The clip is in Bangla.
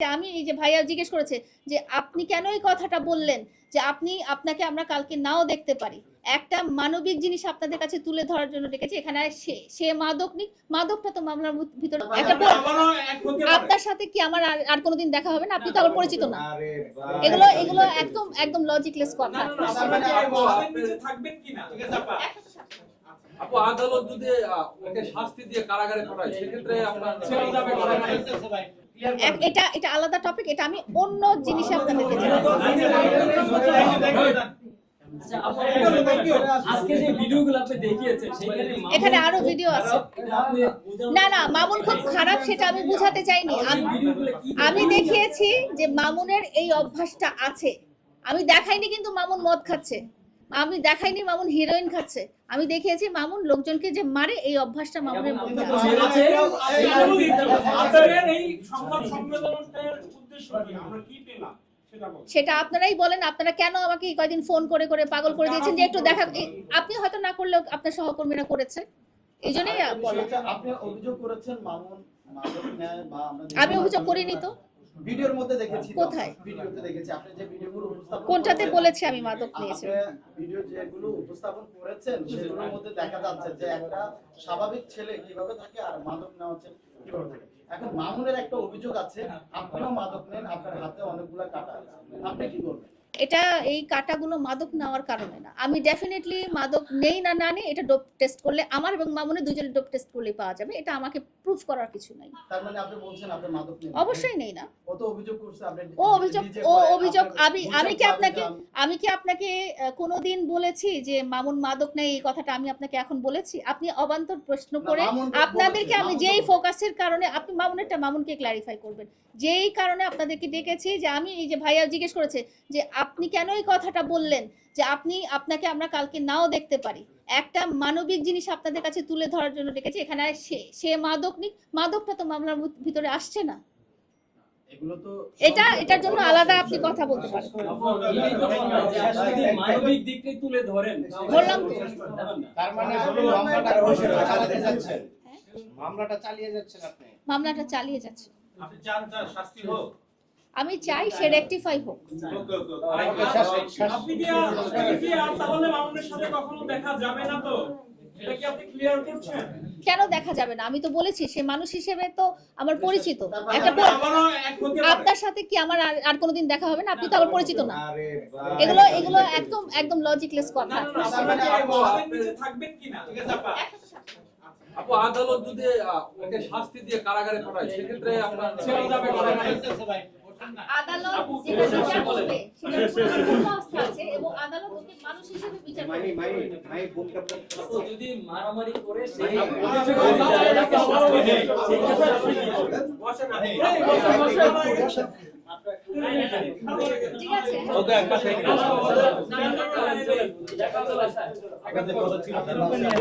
আমি এই যে ভাইয়া জিজ্ঞেস করেছে যে আপনি কেন এই কথাটা বললেন যে আপনি আপনাকে আমরা কালকে নাও দেখতে পারি একটা মানবিক জিনিস আপনাদের কাছে তুলে ধরার জন্য ডেকেছি এখানে সে সে মাদক নি মাদকটা তো মামলার ভিতরে একটা। আপনার সাথে কি আমার আর- কোনোদিন দেখা হবে না আপনি তো আমার পরিচিত না এগুলো এগুলো একদম একদম লজিকলেস কথা থাকবেন কিনা? আপা? আদালত যদি ওকে শাস্তি দিয়ে কারাগারে পাঠায় সেক্ষেত্রে আপনার ছেড়ে যাবে এক- এটা এটা আলাদা টপিক এটা আমি অন্য জিনিসে আপনাদেরকে জানাব। আজকে যে ভিডিওগুলো আপনি দেখিয়েছেন সেখানে মামুন- এখানে আরও ভিডিও আছে। না না মামুন খুব খারাপ সেটা আমি বুঝাতে চাইনি। আমি দেখিয়েছি যে মামুনের এই অভ্যাসটা আছে। আমি দেখাইনি কিন্তু মামুন মদ খাচ্ছে। আমি দেখাইনি মামুন হিরোইন খাচ্ছে। আমি দেখিয়েছি মামুন লোকজনকে যে মারে এই অভ্যাসটা মামুনের মধ্যে আছে? আমরা কি পেলাম? সেটা আপনারাই বলেন আপনারা কেন আমাকে এই কয়দিন ফোন করে করে পাগল করে দিয়েছেন যে একটু দেখা আপনি হয়তো না করলেও আপনার সহকর্মীরা করেছে। এই জন্যই বলা। আপনি অভিযোগ করেছেন মামুন মাদক নেয় বা আমরা আমি অভিযোগ করিনি তো। ভিডিওর মধ্যে দেখেছি কোথায়? ভিডিওতে দেখেছি। আপনি যে ভিডিওগুলো উপস্থাপন কোনটাতে বলেছি আমি মাদক নিয়েছি ভিডিও যেগুলো উপস্থাপন করেছেন সেগুলোর মধ্যে দেখা যাচ্ছে যে একটা স্বাভাবিক ছেলে কীভাবে থাকে আর মাদক নেওয়া হচ্ছে কীভাবে থাকে। এখন মামুনের একটা অভিযোগ আছে আপনিও মাদক নেন আপনার হাতে অনেকগুলা কাটা আছে। আপনি কি করবেন এটা এই কাটাগুলো মাদক নেওয়ার কারণে না। আমি ডেফিনেটলি মাদক নেই না না নেই এটা ডোপ টেস্ট করলে আমার এবং মামুনের দুজনের ডোপ টেস্ট করলেই পাওয়া যাবে এটা আমাকে প্রুফ করার কিছু নাই। তার মানে আপনি বলছেন আপনি মাদক নেন অবশ্যই নেই না। ও তো অভিযোগ করছে আপনি ও অভিযোগ ও অভিযোগ আমি আমি কি আপনাকে আমি কি আপনাকে কোনোদিন বলেছি যে মামুন মাদক নেই এই কথাটা আমি আপনাকে এখন বলেছি? আপনি অবান্তর প্রশ্ন করে আপনাদেরকে আমি যেই ফোকাসের কারণে আপনি মামুনেরটা মামুনকে ক্লারিফাই করবেন। যেই কারণে আপনাদেরকে ডেকেছি যে আমি এই যে ভাইয়া জিজ্ঞেস করেছে যে আপনি কেন এই কথাটা বললেন যে আপনি আপনাকে আমরা কালকে নাও দেখতে পারি? একটা মানবিক জিনিস আপনাদের কাছে তুলে ধরার জন্য ডেকেছি এখানে সে সে মাদক নি মাদকটা তো মামলার ভিতরে আসছে না। এটা এটার জন্য আলাদা আপনি কথা বলতে পারেন। বললাম মানে মামলাটা হ্যাঁ? মামলাটা চালিয়ে যাচ্ছেন আপনি। মামলাটা চালিয়ে যাচ্ছে। আপনি চান তার শাস্তি হোক? আমি চাই সে রেকটিফাই হোক ওকে, ওকে, ওকে। আপনি কি আর- আপনি কি আর তাহলে মামুনের সাথে কখনো দেখা যাবে না তো? এটা কি আপনি ক্লিয়ার করছেন? কেন দেখা যাবে না আমি তো বলেছি সে মানুষ হিসেবে তো আমার পরিচিত একটা প- আবারও এক হতে পারে। আপনার সাথে কি আমার আর- আর কোনোদিন দেখা হবে না আপনি তো আমার পরিচিত না এগুলো এগুলো একদম একদম লজিকলেস কথা না, না, আপনারা কি আমাদের নিচে থাকবেন কিনা? ঠিক আছে, আপা? আপু আদালত যদি শাস্তি দিয়ে কারাগারে পাঠায় সেক্ষেত্রে যাবে আদালত যেটা বিচার করবে সেটার উপর আছে এবং আদালত ওকে মানুষ হিসেবে বিচার করবে যদি মারামারি করে সেই। ঠিক আছে ওকে একটা চলেন,